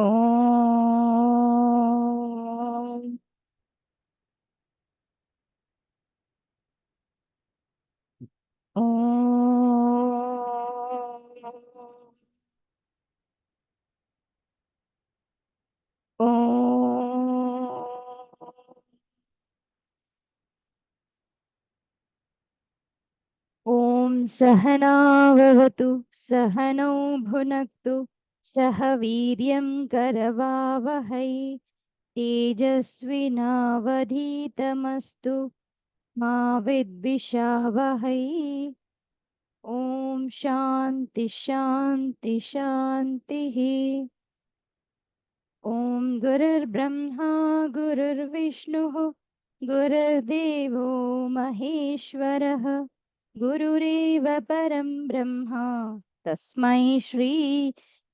ॐ ॐ सहनावहतु सहनौ भुनक्तु सह वीर्यं करवावहै। तेजस्विनावधीतमस्तु मा विद्विषावहै। ॐ शान्ति शान्ति शान्तिः। ॐ गुरुर्ब्रह्मा, गुरुर्विष्णुः, गुरुर्देवो महेश्वरः। गुरुरेव परं ब्रह्मा। तस्मै श्री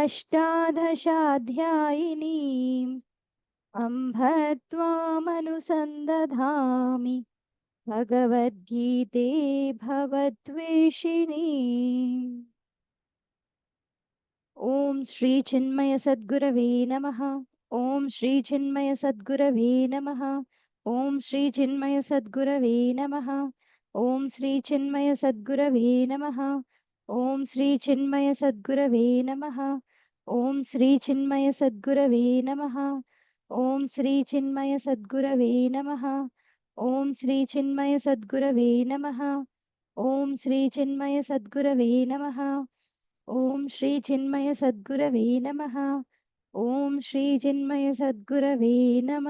अष्टादशाध्यायिनीम् अम्भ त्वामनुसन्दधामि भगवद्गीते भवद्वेषिणी ॐ श्रीचिन्मयसद्गुरवे नमः। ॐ श्रीचिन्मयसद्गुरवे नमः। ॐ श्रीचिन्मयसद्गुरवे नमः। ॐ श्रीचिन्मयसद्गुरवे नमः। ఓం శ్రీ చిన్మయ సద్గురవే నమ. ఓం శ్రీ చిన్మయ సద్గురవే నమ. ఓం శ్రీ చిన్మయ సద్గురవే నమ. ఓం శ్రీ చిన్మయ సద్గురవే నమ. ఓం శ్రీ చిన్మయ సద్గురవే నమ. ఓం శ్రీ చిన్మయ సద్గురవే నమ. ఓం శ్రీ చిన్మయ సద్గురవే నమ.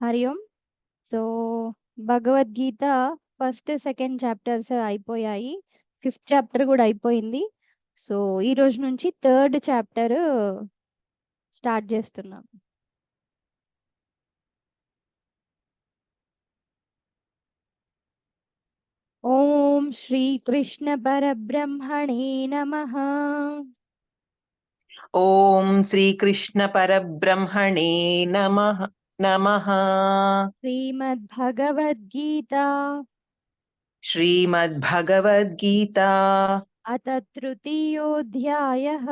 హరి ఓం. So Bhagavad Gita first second chapters అయిపోయాయి. ఫిఫ్త్ చాప్టర్ కూడా అయిపోయింది. సో ఈ రోజు నుంచి థర్డ్ చాప్టర్ స్టార్ట్ చేస్తున్నాం. ఓం శ్రీకృష్ణ పరబ్రహ్మణే నమ. ॐ श्रीकृष्णपरब्रह्मणे नमः नमः। श्रीमद्भगवद्गीता। श्रीमद्भगवद्गीता। अथ तृतीयोऽध्यायः।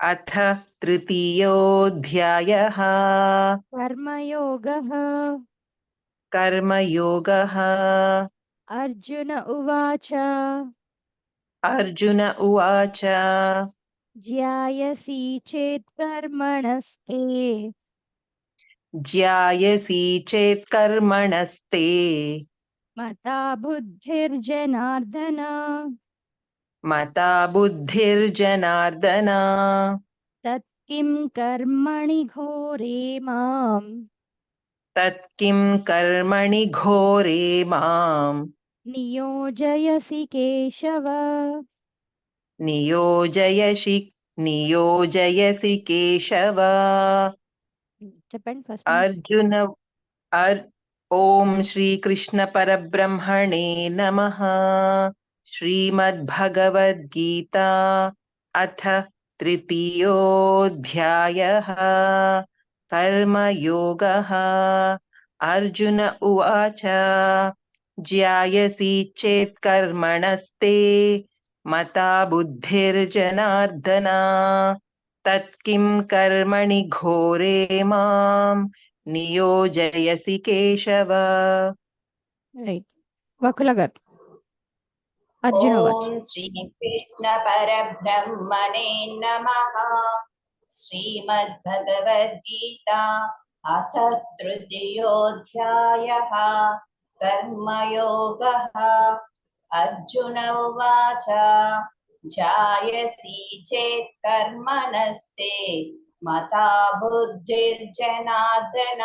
अथ तृतीयोऽध्यायः। कर्मयोगः। कर्मयोगः। अर्जुन उवाच। अर्जुन उवाच। ज्यायसी चेत कर्मणस्ते ज्यायसी चेत कर्मणस्ते मता बुद्धिर्जनार्दन मता बुद्धिर्जनार्दन तत्किं कर्मणि घोरे माम। तत्किं कर्मणि घोरे माम। नियोजयसि केशव। नियोजयसि नियोजयसि केशव। अर्जुन अर् ॐ श्रीकृष्णपरब्रह्मणे नमः। श्रीमद्भगवद्गीता अथ तृतीयोऽध्यायः। कर्मयोगः। अर्जुन उवाच ज्यायसि चेत् कर्मणस्ते। मता बुद्धिर्जनार्दना। तत्किं कर्मणि घोरे माम। नियोजयसि केशव। Right. नमः। श्रीमद्भगवद्गीता अथ तृतीयोऽध्यायः। कर्मयोगः। अर्जुन उवाच जायसि चेत् कर्मणस्ते मता बुद्धिर्जनार्दन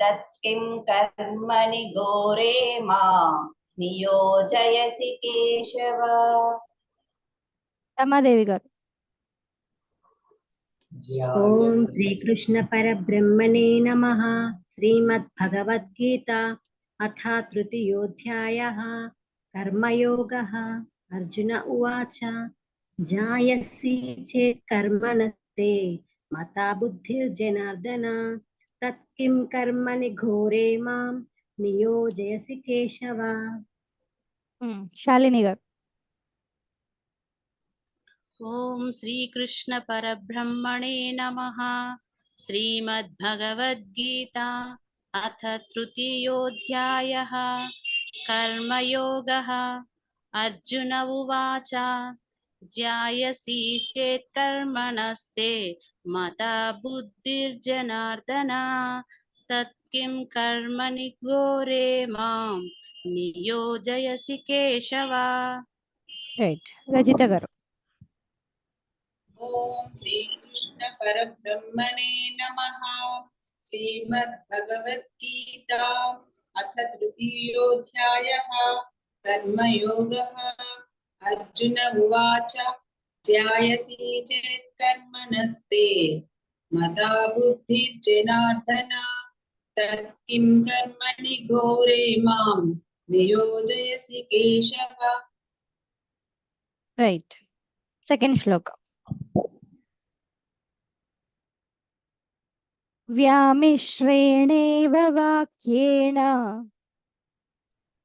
तत्किं कर्मणि घोरे मां नियोजयसि केशव రమాదేవి గారు ఓం శ్రీకృష్ణ పరబ్రహ్మణే నమ శ్రీమద్భగవద్గీత అథ తృతీయోధ్యాయ कर्मयोग। अर्जुन उवाच जायसि चेत् कर्मणस्ते मता बुद्धिर्जनार्दन। तत् कर्म कर्मणि घोरे माँ नियोजयसि केशव। हम्म, शालिनी गारु ॐ श्रीकृष्णपरब्रह्मणे नमः। श्रीमद्भगवद्गीता अथ तृतीयोऽध्यायः। कर्मयोगः अर्जुन उवाच ज्यायसि चेत् कर्मणस्ते मता बुद्धिर्जनार्दन तत्किं कर्मणि घोरे मां नियोजयसि केशव రైట్ రజిత గారు ఓం శ్రీకృష్ణ పరబ్రహ్మణే నమః శ్రీమద్భగవద్గీత अथ तृतीयोऽध्यायः कर्मयोग। अर्जुन उवाच, ज्यायसि चेत् कर्मणस्ते मदा बुद्धिर्जनार्दन तत् किं कर्मणि घोरे माँ। नियोजयसि केशव। रैट् सेकेण्ड् श्लोक. व्यामिश्रेणेव वाक्येण।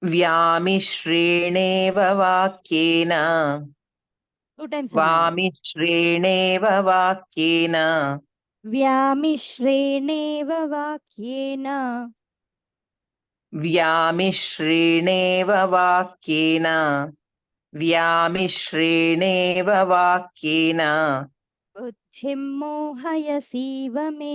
व्यामिश्रेणेव वाक्येन। टू टाइम्स वामिश्रेणेव वाक्येन। व्यामिश्रेणेव वाक्येन। व्यामिश्रेणेव वाक्येन। व्यामिश्रेणेव वाक्येन। बुद्धिं मोहयसीव मे।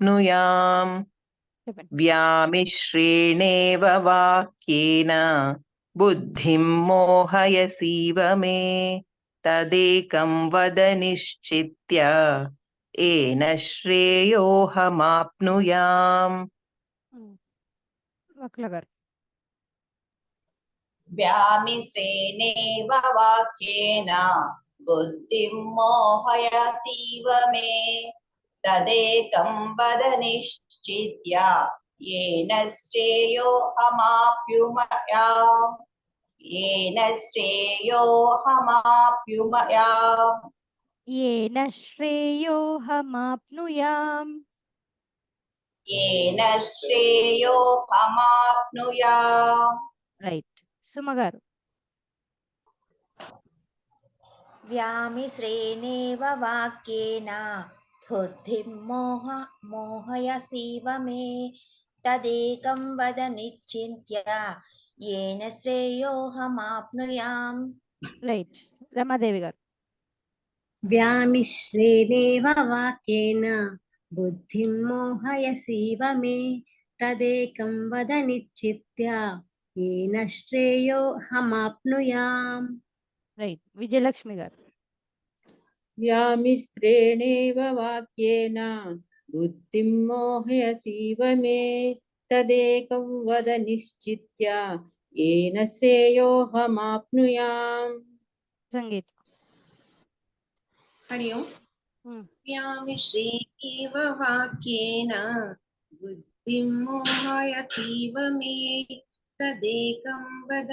प्राप्नुयाम् व्यामिश्रेणेव वाक्येन बुद्धिं मोहयसीव मे तदेकं वद निश्चित्य। येन श्रेयोऽहमाप्नुयाम्। hmm. व्यामिश्रेणेव वाक्येन बुद्धिं मोहयसीव मे तदेकं वद निश्चित्य येन श्रेयोऽहमाप्युमयाम् येन श्रेयोऽहमाप्युमयाम् येन श्रेयोऽहमाप्नुयाम् येन श्रेयोऽहमाप्नुयाम् రైట్ సుమ గారు व्यामिश्रेणेव वाक्येन बुद्धिं मोह मोहयसीव मे तदेकं वद निश्चिन्त्य येन श्रेयोऽहमाप्नुयाम् రైట్ రమాదేవి గారు వ్యామిశ్రేణేవ వాక్యేన బుద్ధిం మోహయసీవ మే తదేకం వద నిశ్చిత్య ఏన శ్రేయోహమాప్నుయాం రైట్ విజయలక్ష్మి గారు व्यामिश्रेणेव वाक्येन। बुद्धिं मोहयसीव मे। तदेकं वद निश्चित्य। येन श्रेयोऽहमाप्नुयाम्। सङ्गीत व्यामिश्रेणेव हम्म। वाक्येन। बुद्धिं मोहयसीव मे। तदेकं वद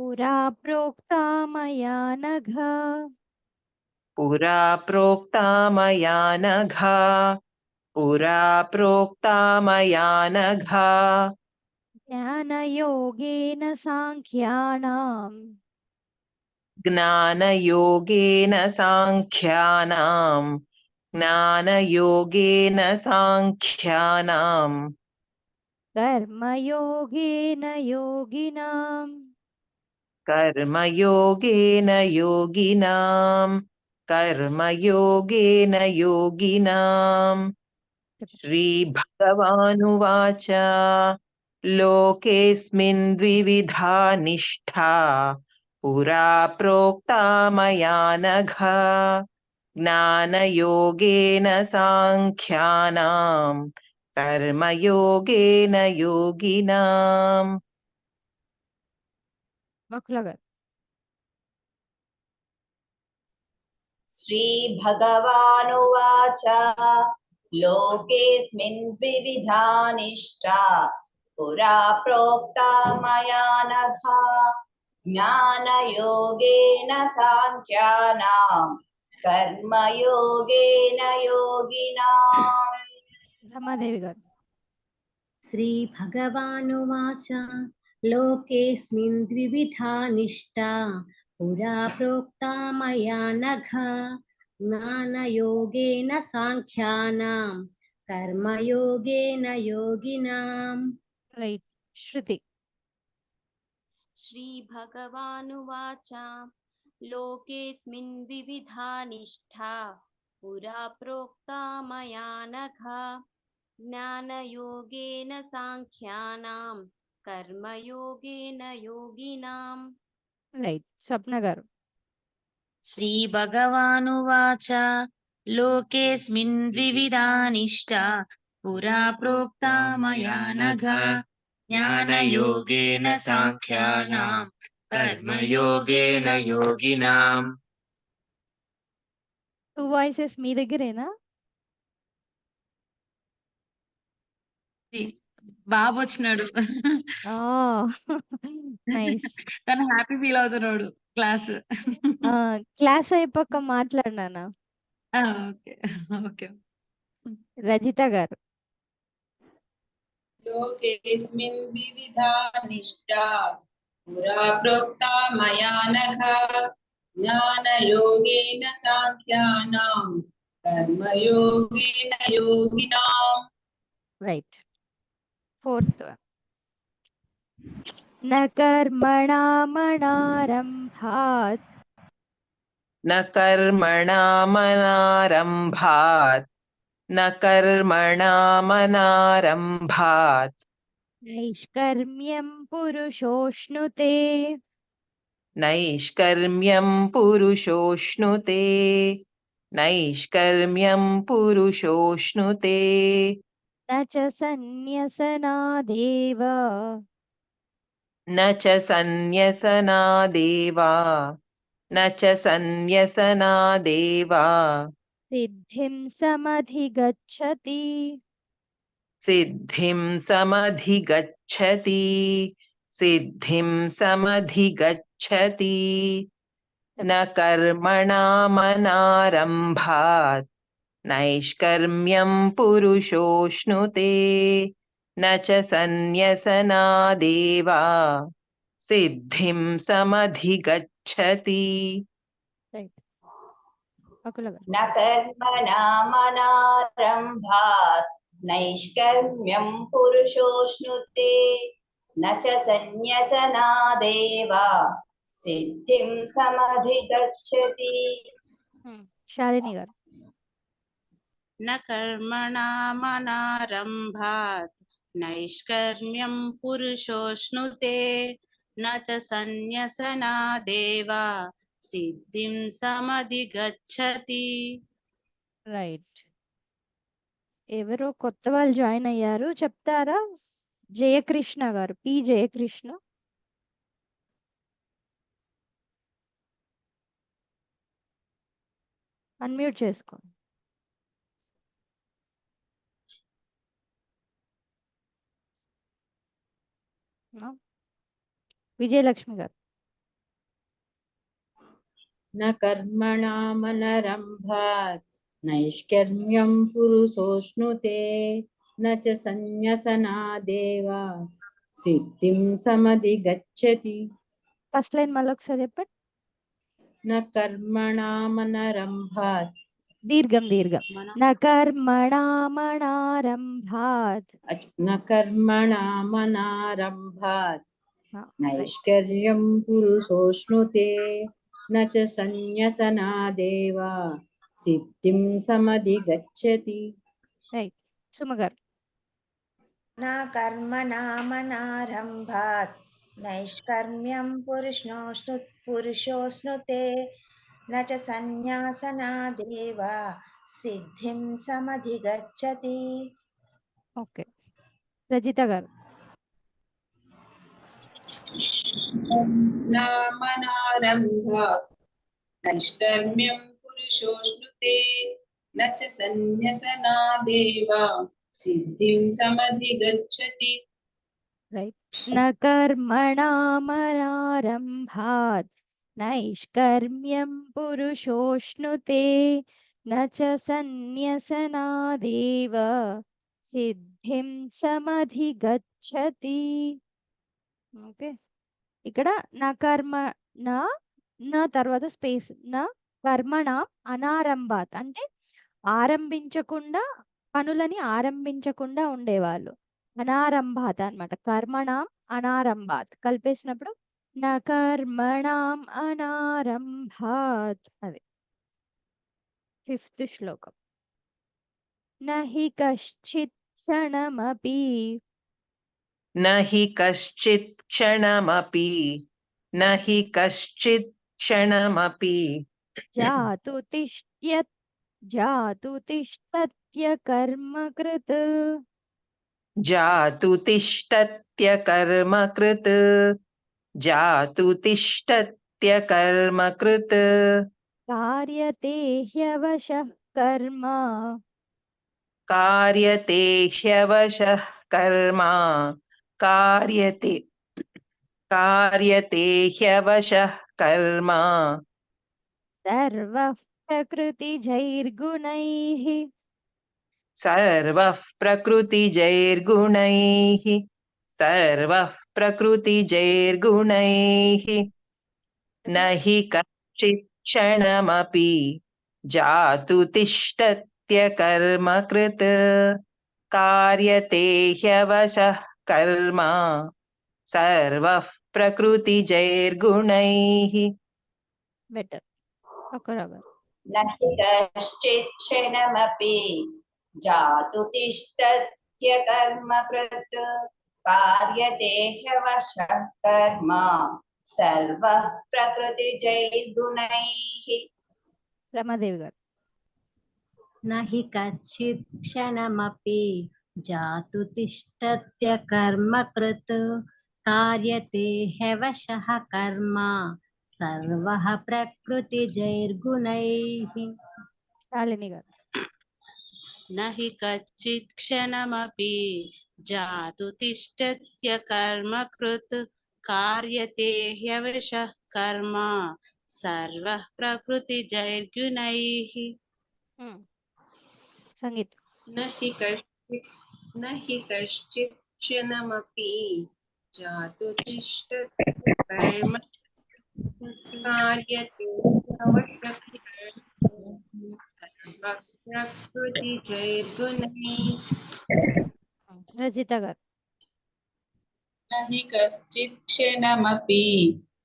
पुरा प्रोक्ता मया नघ। पुरा प्रोक्ता मया नघा। पुरा प्रोक्ता मया नघा। ज्ञानयोगेन साङ्ख्यानाम् ज्ञानयोगेन साङ्ख्यानां ज्ञानयोगेन साङ्ख्यानां कर्मयोगेन योगिनाम्। कर्मयोगेन योगिनां कर्मयोगेन योगिनाम्। श्रीभगवानुवाच, लोकेऽस्मिन् द्विविधा निष्ठा, पुरा प्रोक्ता मया नघ। ज्ञानयोगेन साङ्ख्यानां कर्मयोगेन योगिनाम्। वक्लगत् श्रीभगवानुवाच लोकेऽस्मिन् द्विविधा निष्ठा पुरा प्रोक्ता मया नघा ज्ञानयोगेन साङ्ख्यानां कर्मयोगेन योगिनाम्। गाరు श्रीभगवानुवाच। लोकेऽस्मिन् द्विविधा निष्ठा पुरा प्रोक्ता मया नघ। ज्ञानयोगेन साङ्ख्यानां कर्मयोगेन योगिनाम्। श्रुति श्रीभगवानुवाच। लोकेऽस्मिन् द्विविधा निष्ठा पुरा प्रोक्ता मया नघ। ज्ञानयोगेन साङ्ख्यानाम् కర్మయోగేన యోగినాం రైట్ స్వప్న గారు శ్రీ భగవానువాచ లోకేస్మిన్ ద్వివిధానిష్ట పురా ప్రోక్తా మయా నఘ జ్ఞానయోగేన సాంఖ్యానాం కర్మయోగేన యోగినాం టూ వాయిసెస్ మీ దగ్గరేనా? బాబు వచ్చినాడు తను హ్యాపీ ఫీల్ అవుతున్నాడు క్లాస్. క్లాస్ అయిపోక మాట్లాడినా ఓకే. రజిత గారు. లోకేస్మిన్ వివిధా నిష్టా పురా ప్రోక్తా మయా జ్ఞానయోగేన సాంఖ్యానాం కర్మయోగేన యోగినాం. రైట్. फोर्थ न कर्मणा कर्मणामणारम्भात् न कर्मणा मनारंभात न कर्मणा मनारंभात नैष्कर्म्यं पुरुषोष्णुते नैष्कर्म्यं पुरुषोष्णुते नैष्कर्म्यं पुरुषोष्णुते न च सन्न्यसनादेव। न च सन्न्यसनादेवा। न च सन्न्यसनादेवा। सिद्धिं समधिगच्छति। सिद्धिं समधिगच्छति। सिद्धिं समधिगच्छति। न कर्मणामनारम्भात् नैष्कर्म्यं पुरुषोष्णुते न च सन्न्यसनादेवा सिद्धिं समधिगच्छति। न कर्मणा मनारम्भात् नैष्कर्म्यं न च सिद्धिं समधिगच्छति। शालिनी न कर्मणामनारम्भात् नैष्कर्म्यं पुरुषोऽश्नुते न च सन्न्यसनादेव सिद्धिं समधिगच्छति రైట్ ఎవరో కొత్త వాళ్ళు జాయిన్ అయ్యారు చెప్తారా జయకృష్ణ గారు పి జయకృష్ణ అన్మ్యూట్ చేసుకోండి విజయలక్ష్మి గారు. నకర్మణామనరంభాత్ నైష్కర్మ్యం పురుషోష్ణుతే నచ సన్యసనాదేవా సిద్ధిం సమధి గచ్చతి. ఫస్ట్ లైన్ మళ్ళీ ఒకసారి చెప్పండి నకర్మణామనరంభాత్ दीर्घम दीर्घम न कर्मणा मनारंभा न कर्मणा मनारंभा नैष्कर्य पुरुषोष्णुते न च संन्यसनादेव सिद्धिं समधिगच्छति। सुमगर्। न कर्मणामनारम्भात्। नैष्कर्म्यं पुरुषोष्णु पुरुषोष्णुते न च सिद्धिं समधिगच्छति। ओके रजिता गर्ग नैष्कर्म्यं पुरुषोष्णुते न च सिद्धिं समधिगच्छति। Right. నైష్కర్మ్యం పురుషోష్ణుతే న చ సన్యసనాదేవ సిద్ధిం సమధిగచ్చతి. ఓకే. ఇక్కడ నా కర్మ నా నా తర్వాత స్పేస్ నా కర్మణ అనారంభాత్ అంటే ఆరంభించకుండా పనులని ఆరంభించకుండా ఉండేవాళ్ళు. అనారంభాత్ అన్నమాట. కర్మణ అనారంభాత్ కలిపేసినప్పుడు న కర్మణాం అనారంభాత్ అది. ఫిఫ్త్ శ్లోకం. నహి కశ్చిత్ క్షణమపి. నహి కశ్చిత్ క్షణమపి. నహి కశ్చిత్ క్షణమపి. జాతు తిష్ట్యత్ జాతు తిష్టత్య కర్మకృత్ జాతు తిష్టత్య కర్మకృత్ जातु तिष्ठत्यकर्मकृत् कार्यते ह्यवशः कर्म। कार्यते ह्यवशः कर्म। कार्यते कार्यते ह्यवशः कर्म। सर्वः प्रकृतिजैर्गुणैः सर्वः प्रकृतिजैर्गुणैः सर्वः प्रकृति जैर्गुण नि कश्चिक्षणमपि जातु तिष्ठत्यकर्म कृत् कार्यते ह्यवश कर्म सर्व प्रकृति जैर्गुण। जातु तिष्ठत्यकर्म कार्य देह कार्यदेहवशः कर्म सर्वः प्रकृतिजैर्गुणैः। रमादेवी गारु। न हि कच्चित् क्षणमपि जातु तिष्ठत्य कर्म कृत। कार्यते हवशः कर्म सर्वः प्रकृति जैर्गुणैः गारु। नहि कच्चित् क्षणमपि जातु कर्म कृत् कार्यते ह्यवश कर्म। सर्वः प्रकृतिजैर्गुणैः हम्म। सङ्गीत न हि कश्चित् न हि कश्चित् क्षणमपि जातु कर्म कार्यते ह्यवशः कर्म। प्रकृति प्रकृतिजैर्गुणैः रजितगर नहीं न हि कश्चित् क्षणमपि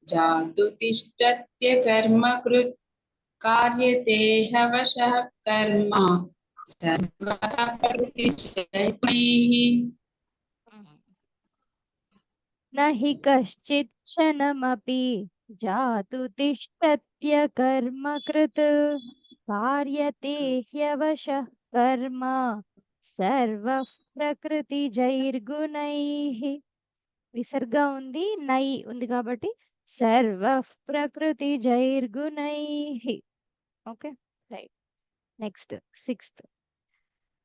जातु तिष्ठत्य कर्मकृत् कार्यते हवशः कर्म। सर्वः प्रतिशैः न हि कश्चित् क्षणमपि जातु तिष्ठत्य कर्म कृत कार्यते ह्यवशः कर्म। सर्वः ప్రకృతి జైర్గుణై. విసర్గ ఉంది నై ఉంది కాబట్టి సర్వ ప్రకృతి జైర్గుణై. Okay right. Next sixth.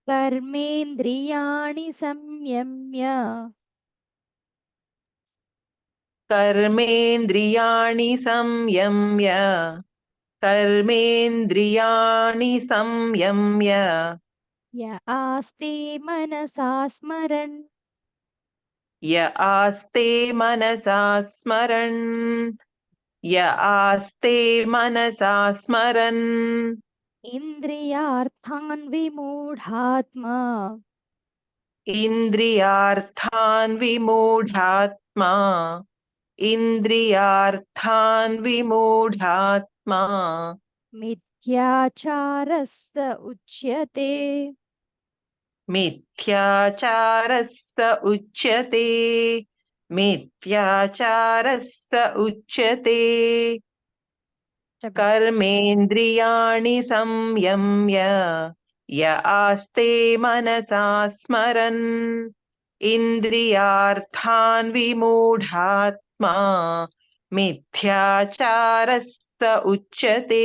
కర్మేంద్రియాణి సంయమ్య. కర్మేంద్రియాణి సంయమ్య. కర్మేంద్రియాణి సంయమ్య. य आस्ते मनसा स्मरन्। य आस्ते मनसा स्मरन्। य आस्ते मनसा स्मरन्। इन्द्रियार्थान् विमूढात्मा। इन्द्रियार्थान् विमूढात्मा। इन्द्रियार्थान् विमूढात्मा। मिथ्याचारः मिथ्याचारस्य उच्यते। मिथ्याचारस्त उच्यते। उच्यते। कर्मेन्द्रियाणि संयम्य। य आस्ते मनसा स्मरन्। इन्द्रियार्थान् विमूढात्मा। मिथ्याचारस्त उच्यते।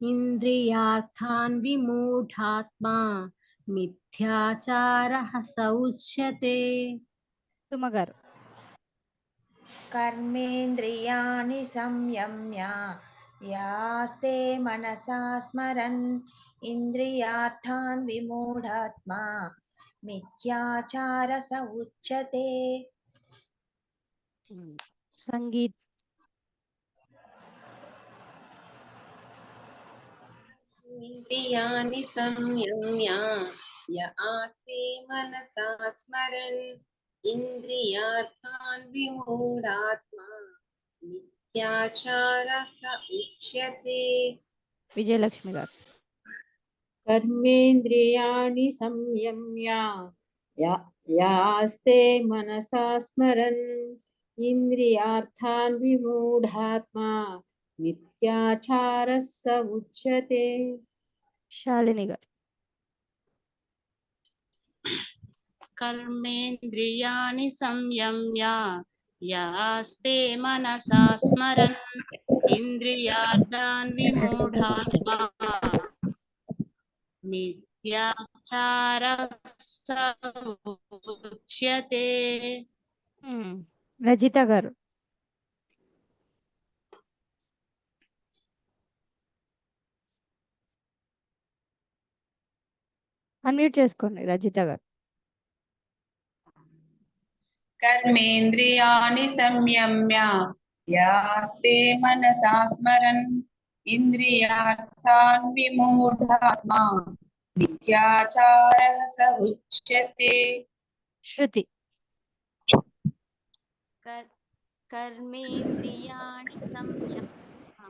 इन्द्रियार्थान् विमूढात्मा मिथ्याचारः सौच्यते। उच्यते सुमगर्। कर्मेन्द्रियाणि संयम्य यास्ते मनसा स्मरन्। इन्द्रियार्थान् विमूढात्मा मिथ्याचार सौच्यते। संगीत। इन्द्रियाणि संयम्य य आसे मनसा स्मरन्। इन्द्रियार्थान् विमूढात्मा मिथ्याचार स उच्यते विजयलक्ष्मी गार कर्मेन्द्रियाणि यास्ते मनसा स्मरन्। इन्द्रियार्थान् विमूढात्मा మిథ్యాచారస్స ఉచ్యతే. శాలిని గారు కర్మేంద్రియాణి సంయమ్య మనసా స్మరన్ ఇంద్రియార్థాన్ విమూఢాత్మా. మిథ్యాచారస్స ఉచ్యతే. Hmm. రజిత గారు. అన్మ్యూట్ చేసుకోండి రజిత గారు. కర్మేంద్రియాని సంయమ్య యాస్తే మనసా స్మరన్ ఇంద్రియార్థాన్ విమూఢాత్మా మిథ్యాచార స ఉచ్యతే. శృతి. కర్మేంద్రియాణి సంయమ్య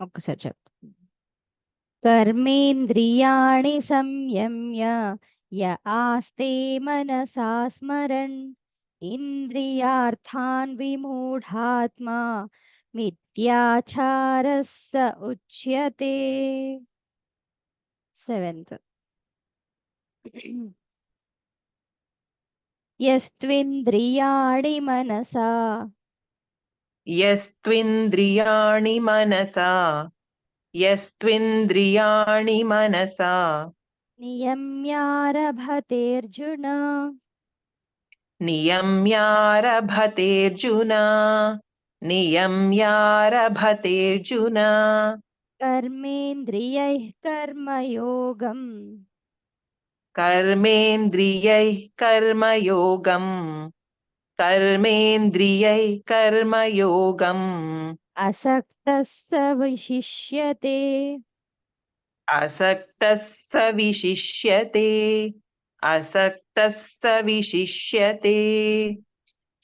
ఒక్కసారి చెప్తా కర్మేంద్రియాణి సంయమ్య య ఆస్తే మనసా స్మరన్ ఇంద్రియార్థాన్ విమూఢాత్మా మిథ్యాచారः స ఉచ్యతే సెవెంత్ యస్త్వింద్రియాణి మనసా यस्त्विन्द्रियाणि मनसा। यस्त्विन्द्रियाणि मनसा। नियम्यारभतेऽर्जुन। नियम्यारभतेऽर्जुन। नियम्यारभतेऽर्जुन। कर्मेन्द्रियैः कर्मयोगम्। कर्मेन्द्रियैः कर्मयोगम्। कर्मेन्द्रियैः कर्मयोगम् असक्तः स विशिष्यते। असक्तः स विशिष्यते। असक्तः स विशिष्यते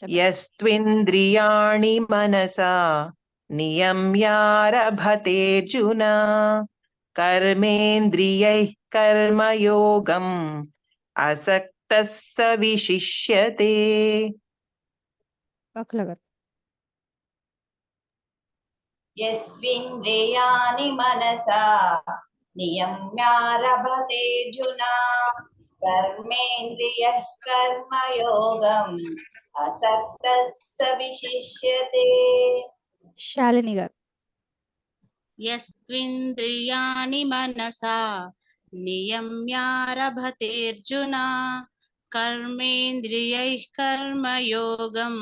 यस्त्विन्द्रियाणि मनसा नियम्यारभतेऽर्जुन कर्मेन्द्रियैः कर्मयोगम् असक्तः स विशिष्यते। Baklagar. यस्विन्द्रियाणि मनसा नियम्यारभतेऽर्जुना कर्मेन्द्रियः कर्मयोगम् असक्तः स विशिष्यते यस्त्विन्द्रियाणि मनसा नियम्यारभतेऽर्जुना कर्मेन्द्रियैः कर्मयोगम्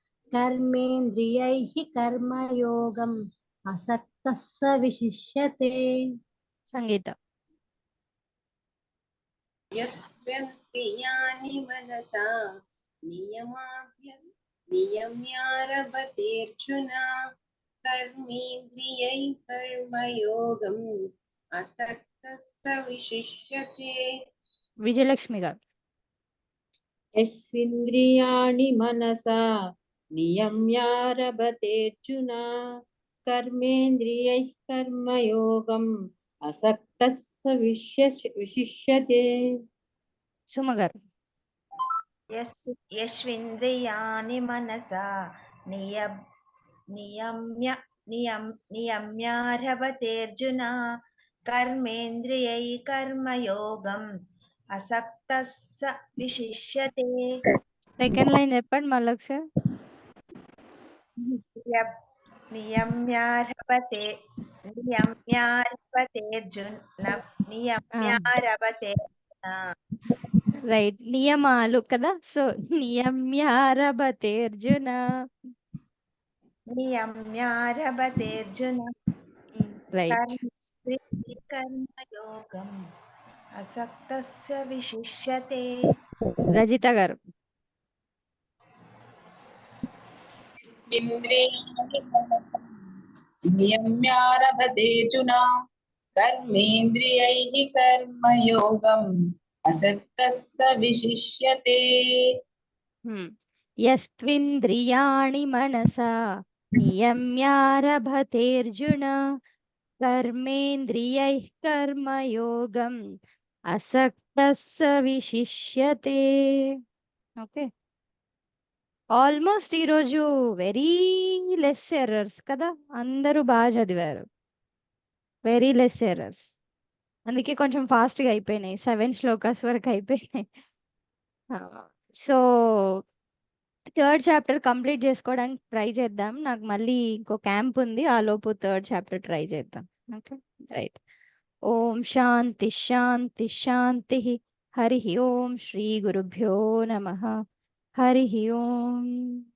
कर्मेन्द्रियैः कर्मयोगम् असक्तः स विशिष्यते సంగీత यस्त्विन्द्रियाणि मनसा नियमाभ्य नियम्यारभतेऽर्जुन कर्मेन्द्रियैः कर्मयोगम् असक्तः स विशिष्यते విజయలక్ష్మి గారు यस्विन्द्रियाणि मनसा नियम्यारभतेऽर्जुन कर्मेन्द्रियैः कर्मयोगम् असक्तः स विश्य- विशिष्यते సుమ గారు यस् यस्विन्द्रियाणि मनसा नियम नियम्य नियम नियम्यारभतेऽर्जुन कर्मेन्द्रियैः कर्मयोगम् असक्तः स विशिष्यते సెకండ్ లైన్ చెప్పండి మళ్ళీ ఒకసారి नियम- नियम्यारभते नियम्यारभतेऽर्जुन नियम्यारभते రైట్ నియమాలు కదా సో నియమ్యారభతే అర్జున नियम्यारभतेऽर्जुन రైట్ कर्मेन्द्रियैः कर्मयोगम् असक्तस्य विशिष्यते రజిత గారు नियम्यारभतेऽर्जुना कर्मेन्द्रियैः कर्मयोगम् असक्तः स विशिष्यते यस्त्विन्द्रियाणि मनसा नियम्यारभतेऽर्जुन कर्मेन्द्रियैः कर्मयोगम् असक्तः स विशिष्यते ओके okay. ఆల్మోస్ట్ ఈరోజు వెరీ లెస్ ఎర్రర్స్ కదా? అందరూ బాగా చదివారు. Very less errors. అందుకే కొంచెం ఫాస్ట్గా అయిపోయినాయి. సెవెన్ శ్లోకాస్ వరకు అయిపోయినాయి. సో థర్డ్ చాప్టర్ కంప్లీట్ చేసుకోవడానికి ట్రై చేద్దాం. నాకు మళ్ళీ ఇంకో క్యాంప్ ఉంది. ఆ లోపు థర్డ్ చాప్టర్ ట్రై చేద్దాం. ఓకే? రైట్. ఓం శాంతి శాంతి శాంతి. హరి ఓం శ్రీ గురుభ్యో నమ. हरि ओम।